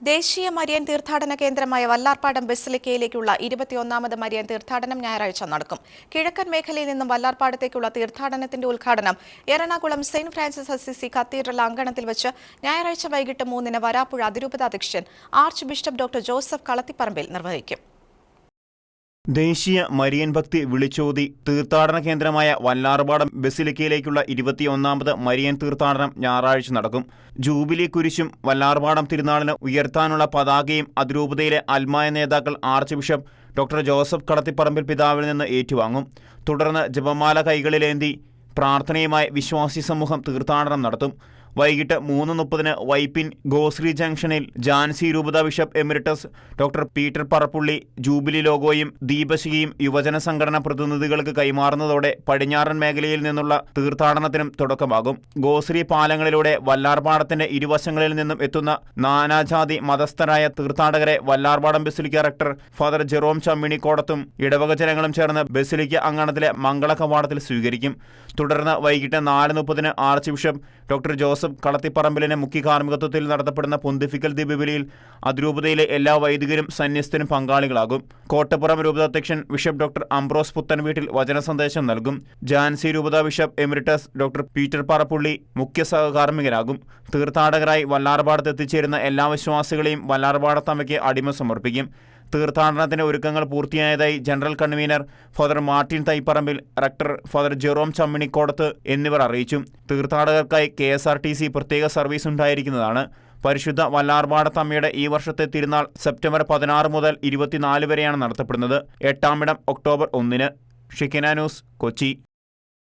ദേശീയ മരിയൻ തീർത്ഥാടന കേന്ദ്രമായ വല്ലാർപ്പാടം ബസിലിക്കയിലേക്കുള്ള ഇരുപത്തിയൊന്നാമത് മരിയൻ തീർത്ഥാടനം ഞായറാഴ്ച നടക്കും. കിഴക്കൻ മേഖലയിൽ നിന്നും വല്ലാർപ്പാടത്തേക്കുള്ള തീർത്ഥാടനത്തിന്റെ ഉദ്ഘാടനം Ernakulam saint Francis Assisi cathedral അങ്കണത്തിൽ വെച്ച് ഞായറാഴ്ച വൈകിട്ട് മൂന്നിന് വരാപ്പുഴ അതിരൂപത അധ്യക്ഷൻ archbishop doctor Joseph Kalathiparambil നിർവഹിക്കും. ദേശീയ മരിയൻ ഭക്തി വിളിച്ചോതി തീർത്ഥാടന കേന്ദ്രമായ വല്ലാർപാടം ബസിലിക്കയിലേക്കുള്ള ഇരുപത്തിയൊന്നാമത് മരിയൻ തീർത്ഥാടനം ഞായറാഴ്ച നടക്കും. ജൂബിലി കുരിശും വല്ലാർപാടം തിരുനാളിന് ഉയർത്താനുള്ള പതാകയും അതിരൂപതയിലെ അൽമായ നേതാക്കൾ archbishop doctor Joseph Kadathiparambil പിതാവിൽ നിന്ന് ഏറ്റുവാങ്ങും. തുടർന്ന് ജപമാല കൈകളിലേന്തി പ്രാർത്ഥനയുമായി വിശ്വാസി സമൂഹം തീർത്ഥാടനം നടത്തും. വൈകിട്ട് മൂന്ന് മുപ്പതിന് വൈപ്പിൻ ഗോശ്രീ ജംഗ്ഷനിൽ ജാൻസി രൂപത bishop emeritus doctor Peter Parappully jubilee ലോഗോയും ദീപശികയും യുവജന സംഘടനാ പ്രതിനിധികൾക്ക് കൈമാറുന്നതോടെ പടിഞ്ഞാറൻ മേഖലയിൽ നിന്നുള്ള തീർത്ഥാടനത്തിനും തുടക്കമാകും. ഗോശ്രീ പാലങ്ങളിലൂടെ വല്ലാർപാടത്തിന്റെ ഇരുവശങ്ങളിൽ നിന്നും എത്തുന്ന നാനാജാതി മതസ്ഥരായ തീർത്ഥാടകരെ Vallarpadam basilica rector father Jerome ചമ്മിണിക്കോടത്തും ഇടവക ജനങ്ങളും ചേർന്ന് ബസിലിക്ക അങ്കണത്തിലെ മംഗള കവാടത്തിൽ സ്വീകരിക്കും. തുടർന്ന് വൈകിട്ട് നാല് മുപ്പതിന് ആർച്ച് ബിഷപ്പ് ഡോക്ടർ ജോസഫ് കളത്തിപ്പറമ്പിലിന്റെ മുഖ്യ കാർമ്മികത്വത്തിൽ നടത്തപ്പെടുന്ന പൊന്തിഫിക്കൽ ദീപബലിയിൽ അതിരൂപതയിലെ എല്ലാ വൈദികരും സന്യസ്തരും പങ്കാളികളാകും. Kottappuram രൂപതാധ്യക്ഷൻ bishop doctor Ambrose Puthen Veettil വചന സന്ദേശം നൽകും. ജാൻസി രൂപത bishop emeritus doctor Peter Parappully മുഖ്യ സഹകാർമ്മികനാകും. തീർത്ഥാടകരായി വല്ലാർപാടത്ത് എത്തിച്ചേരുന്ന എല്ലാ വിശ്വാസികളെയും വല്ലാർപാടത്തമ്മയ്ക്ക് അടിമ സമർപ്പിക്കും. തീർത്ഥാടനത്തിന്റെ ഒരുക്കങ്ങൾ പൂർത്തിയായതായി general convenor father Martin Thaiparambil rector father Jerome Chamminikodath എന്നിവർ അറിയിച്ചു. തീർത്ഥാടകർക്കായി കെ പ്രത്യേക സർവീസ് ഉണ്ടായിരിക്കുന്നതാണ്. പരിശുദ്ധ വല്ലാർപാടത്തമ്മയുടെ ഈ വർഷത്തെ തിരുനാൾ സെപ്റ്റംബർ പതിനാറ് മുതൽ ഇരുപത്തിനാല് വരെയാണ് നടത്തപ്പെടുന്നത്. എട്ടാമിടം ഒക്ടോബർ ഒന്നിന്. Shekinah news Kochi.